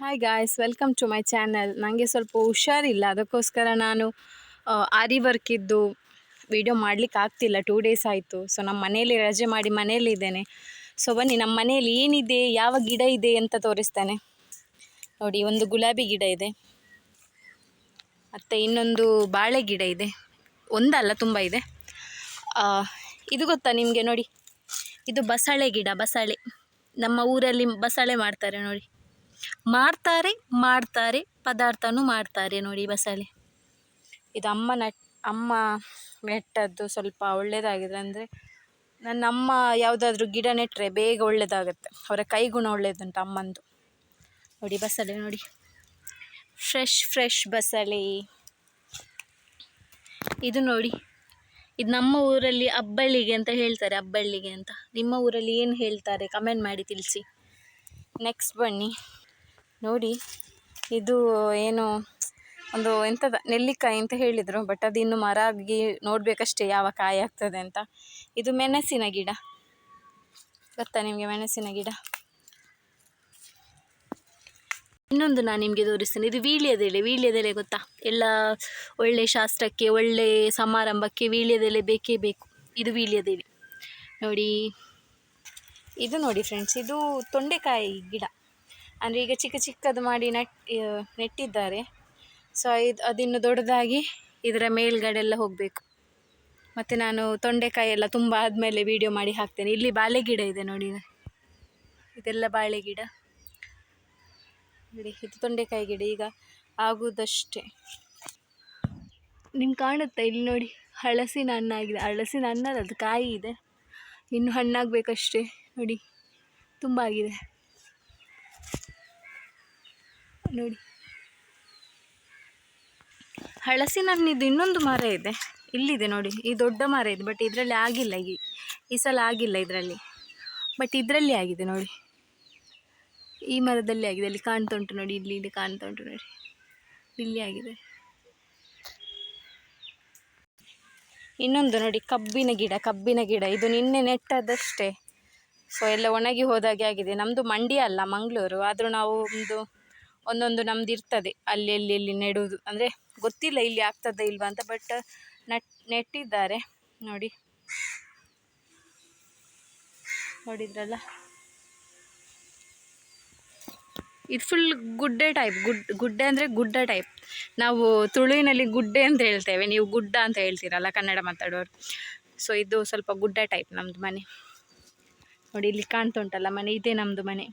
Hi guys welcome to my channel ನನಗೆ ಸ್ವಲ್ಪ ಹುಷಾರಿಲ್ಲ, ಅದಕ್ಕೋಸ್ಕರ ನಾನು ಆರಿ ಆರಿ ವರ್ಕಿದ್ದು ವಿಡಿಯೋ ಮಾಡಲಿಕ್ಕೆ ಆಗ್ತಿಲ್ಲ ಟೂ ಡೇಸ್ ಆಯಿತು. ಸೊ ನಮ್ಮ ಮನೆಯಲ್ಲಿ ರಜೆ ಮಾಡಿ ಮನೆಯಲ್ಲಿ ಇದ್ದೇನೆ. ಸೊ ಬನ್ನಿ ನಮ್ಮ ಮನೆಯಲ್ಲಿ ಏನಿದೆ, ಯಾವ ಗಿಡ ಇದೆ ಅಂತ ತೋರಿಸ್ತಾನೆ. ನೋಡಿ, ಒಂದು ಗುಲಾಬಿ ಗಿಡ ಇದೆ. ಮತ್ತು ಇನ್ನೊಂದು ಬಾಳೆ ಗಿಡ ಇದೆ. ಒಂದಲ್ಲ, ತುಂಬ ಇದೆ. ಇದು ಗೊತ್ತಾ ನಿಮಗೆ ನೋಡಿ? ಇದು ಬಸಳೆ ಗಿಡ, ಬಸಳೆ. ನಮ್ಮ ಊರಲ್ಲಿ ಬಸಳೆ ಮಾಡ್ತಾರೆ ನೋಡಿ. ಮಾಡ್ತಾರೆ ಮಾಡ್ತಾರೆ, ಪದಾರ್ಥನೂ ಮಾಡ್ತಾರೆ ನೋಡಿ ಬಸಳೆ ಇದು ಅಮ್ಮ ನಟ್, ಅಮ್ಮ ನೆಟ್ಟದ್ದು ಸ್ವಲ್ಪ ಒಳ್ಳೆಯದಾಗಿದೆ ಅಂದರೆ ನನ್ನ ಅಮ್ಮ ಯಾವುದಾದ್ರೂ ಗಿಡ ನೆಟ್ಟರೆ ಬೇಗ ಒಳ್ಳೆಯದಾಗುತ್ತೆ ಅವರ ಕೈಗುಣ ಒಳ್ಳೆಯದುಂಟು ಅಮ್ಮಂದು. ನೋಡಿ ಬಸಳೆ ನೋಡಿ. ಫ್ರೆಶ್ ಫ್ರೆಶ್ ಬಸಳೆ ಇದು ನೋಡಿ. ಇದು ನಮ್ಮ ಊರಲ್ಲಿ ಅಬ್ಬಳ್ಳಿಗೆ ಅಂತ ಹೇಳ್ತಾರೆ, ಅಬ್ಬಳ್ಳಿಗೆ ಅಂತ. ನಿಮ್ಮ ಊರಲ್ಲಿ ಏನು ಹೇಳ್ತಾರೆ? ಕಮೆಂಟ್ ಮಾಡಿ ತಿಳಿಸಿ. ನೆಕ್ಸ್ಟ್ ಬನ್ನಿ. ನೋಡಿ, ಇದು ಏನು ಒಂದು ಎಂಥದ ನೆಲ್ಲಿಕಾಯಿ ಅಂತ ಹೇಳಿದರು ಬಟ್ ಅದು ಇನ್ನು ಮರ ಆಗಿ ನೋಡಬೇಕಷ್ಟೇ ಯಾವ ಕಾಯಿ ಆಗ್ತದೆ ಅಂತ. ಇದು ಮೆಣಸಿನ ಗಿಡ. ಗೊತ್ತಾ ನಿಮಗೆ ಮೆಣಸಿನ ಗಿಡ? ಇನ್ನೊಂದು ನಾನು ನಿಮಗೆ ತೋರಿಸ್ತೇನೆ. ಇದು ವೀಳ್ಯದೆಲೆ ವೀಳ್ಯದೆಲೆ ಗೊತ್ತಾ? ಎಲ್ಲ ಒಳ್ಳೆ ಶಾಸ್ತ್ರಕ್ಕೆ, ಒಳ್ಳೆ ಸಮಾರಂಭಕ್ಕೆ ವೀಳ್ಯದೆಲೆ ಬೇಕೇ ಬೇಕು. ಇದು ವೀಳ್ಯದೆಲೆ. ನೋಡಿ, ಇದು ನೋಡಿ ಫ್ರೆಂಡ್ಸ್ ಇದು ತೊಂಡೆಕಾಯಿ ಗಿಡ. ಅಂದರೆ ಈಗ ಚಿಕ್ಕ ಚಿಕ್ಕದು ಮಾಡಿ ನೆಟ್ ನೆಟ್ಟಿದ್ದಾರೆ. ಸೊ ಇದು ಅದಿನ್ನು ದೊಡ್ಡದಾಗಿ ಇದರ ಮೇಲ್ಗಡೆ ಎಲ್ಲ ಹೋಗಬೇಕು. ಮತ್ತು ನಾನು ತೊಂಡೆಕಾಯಿ ಎಲ್ಲ ತುಂಬ ಆದಮೇಲೆ ವೀಡಿಯೋ ಮಾಡಿ ಹಾಕ್ತೇನೆ. ಇಲ್ಲಿ ಬಾಳೆ ಗಿಡ ಇದೆ ನೋಡಿ. ಇದೆಲ್ಲ ಬಾಳೆ ಗಿಡ ನೋಡಿ, ಇದು ತೊಂಡೆಕಾಯಿ ಗಿಡ. ಈಗ ಆಗುವುದಷ್ಟೇ ನಿಮ್ಗೆ ಕಾಣುತ್ತಾ? ಇಲ್ಲಿ ನೋಡಿ, ಹಳಸಿನ ಹಣ್ಣಾಗಿದೆ. ಹಳಸಿನ ಹಣ್ಣಲ್ಲ ಅದು ಕಾಯಿ ಇದೆ. ಇನ್ನು ಹಣ್ಣಾಗಬೇಕಷ್ಟೇ. ನೋಡಿ, ತುಂಬ ಆಗಿದೆ. ನೋಡಿ. ಹಳಸಿನ ಹಣ್ಣಿದ್ದು ಇನ್ನೊಂದು ಮರ ಇದೆ. ಇಲ್ಲಿದೆ ನೋಡಿ, ಈ ದೊಡ್ಡ ಮರ ಇದೆ ಬಟ್ ಇದರಲ್ಲಿ ಆಗಿಲ್ಲ ಈ ಈ ಸಲ ಆಗಿಲ್ಲ ಇದರಲ್ಲಿ. ಬಟ್ ಇದರಲ್ಲಿ ಆಗಿದೆ ನೋಡಿ. ಈ ಮರದಲ್ಲಿ ಆಗಿದೆ, ಅಲ್ಲಿ ಕಾಣ್ತಾ ಉಂಟು ನೋಡಿ, ಇಲ್ಲಿ ಇಲ್ಲಿ ಕಾಣ್ತಾ ಉಂಟು ನೋಡಿ. ಇಲ್ಲಿ ಆಗಿದೆ. ಇನ್ನೊಂದು ನೋಡಿ, ಕಬ್ಬಿನ ಗಿಡ ಕಬ್ಬಿನ ಗಿಡ. ಇದು ನಿನ್ನೆ ನೆಟ್ಟದಷ್ಟೇ. ಸೊ ಎಲ್ಲ ಒಣಗಿ ಹೋದಾಗೆ ಆಗಿದೆ. ನಮ್ಮದು ಮಂಡ್ಯ ಅಲ್ಲ, ಮಂಗಳೂರು. ಆದರೂ ನಾವು ಒಂದು ಒಂದೊಂದು ನಮ್ದು ಇರ್ತದೆ. ಅಲ್ಲಿ ಅಲ್ಲಿ ಇಲ್ಲಿ ನೆಡುವುದು ಅಂದರೆ ಗೊತ್ತಿಲ್ಲ ಇಲ್ಲಿ ಆಗ್ತದೆ ಇಲ್ವಾ ಅಂತ ಬಟ್ ನಟ್, ನೆಟ್ಟಿದ್ದಾರೆ. ನೋಡಿ. ನೋಡಿದ್ರಲ್ಲ? ಇದು ಫುಲ್ ಗುಡ್ಡೆ ಟೈಪ್ ಗುಡ್, ಗುಡ್ಡೆ ಅಂದರೆ ಗುಡ್ಡ ಟೈಪ್ ನಾವು ತುಳುವಿನಲ್ಲಿ ಗುಡ್ಡೆ ಅಂತ ಹೇಳ್ತೇವೆ. ನೀವು ಗುಡ್ಡ ಅಂತ ಹೇಳ್ತೀರಲ್ಲ ಕನ್ನಡ ಮಾತಾಡೋರು. ಸೊ ಇದು ಸ್ವಲ್ಪ ಗುಡ್ಡ ಟೈಪ್ ನಮ್ಮದು ಮನೆ. ನೋಡಿ, ಇಲ್ಲಿ ಕಾಣ್ತಾ ಉಂಟಲ್ಲ ಮನೆ. ಇದೇ ನಮ್ಮದು ಮನೆ.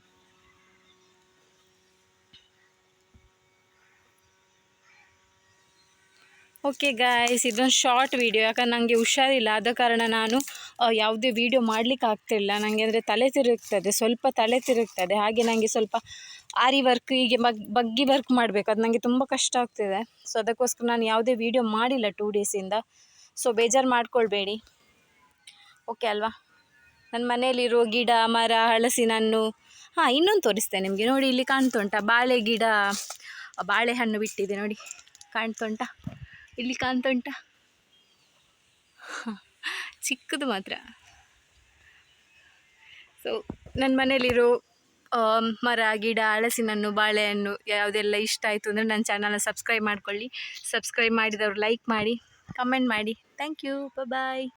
ಓಕೆ ಗಾಯ್ಸ್ ಇದೊಂದು ಶಾರ್ಟ್ ವೀಡಿಯೋ ಯಾಕಂದ್ರೆ ನನಗೆ ಹುಷಾರಿಲ್ಲ. ಆದ ಕಾರಣ ನಾನು ಯಾವುದೇ ವೀಡಿಯೋ ಮಾಡಲಿಕ್ಕೆ ಆಗ್ತಿಲ್ಲ. ನನಗೆ ಅಂದರೆ ತಲೆ ತಿರುಗ್ತದೆ. ಸ್ವಲ್ಪ ತಲೆ ತಿರುಗ್ತದೆ. ಹಾಗೆ ನನಗೆ ಸ್ವಲ್ಪ ಆರಿ ವರ್ಕ್ ಹೀಗೆ ಬಗ್, ಬಗ್ಗಿ ವರ್ಕ್ ಮಾಡಬೇಕು. ಅದು ನನಗೆ ತುಂಬ ಕಷ್ಟ ಆಗ್ತಿದೆ. ಸೊ ಅದಕ್ಕೋಸ್ಕರ ನಾನು ಯಾವುದೇ ವೀಡಿಯೋ ಮಾಡಿಲ್ಲ ಟೂ ಡೇಸಿಂದ ಸೊ ಬೇಜಾರು ಮಾಡ್ಕೊಳ್ಬೇಡಿ. ಓಕೆ ಅಲ್ವಾ? ನನ್ನ ಮನೆಯಲ್ಲಿರೋ ಗಿಡ, ಮರ ಹಣ್ಣು ಹಾಂ, ಇನ್ನೊಂದು ತೋರಿಸ್ತೇನೆ ನಿಮಗೆ. ನೋಡಿ, ಇಲ್ಲಿ ಕಾಣ್ತುಂಟ? ಬಾಳೆ ಗಿಡ ಬಾಳೆಹಣ್ಣು ಬಿಟ್ಟಿದೆ ನೋಡಿ. ಕಾಣ್ತುಂಟ? ಇಲ್ಲಿ ಕಾಣ್ತಾ ಉಂಟಾ? ಚಿಕ್ಕದು ಮಾತ್ರ. ಸೊ ನನ್ನ ಆಮ್, ಮರ ಗಿಡ ಹಲಸಿನ ಹಣ್ಣು ಬಾಳೆಹಣ್ಣು ಯಾವುದೆಲ್ಲ ಇಷ್ಟ ಆಯಿತು ಅಂದರೆ ನನ್ನ ಚಾನಲ್ನ ಸಬ್ಸ್ಕ್ರೈಬ್ ಮಾಡ್ಕೊಳ್ಳಿ. ಸಬ್ಸ್ಕ್ರೈಬ್ ಮಾಡಿದವರು ಲೈಕ್ ಮಾಡಿ ಕಮೆಂಟ್ ಮಾಡಿ. Thank you bye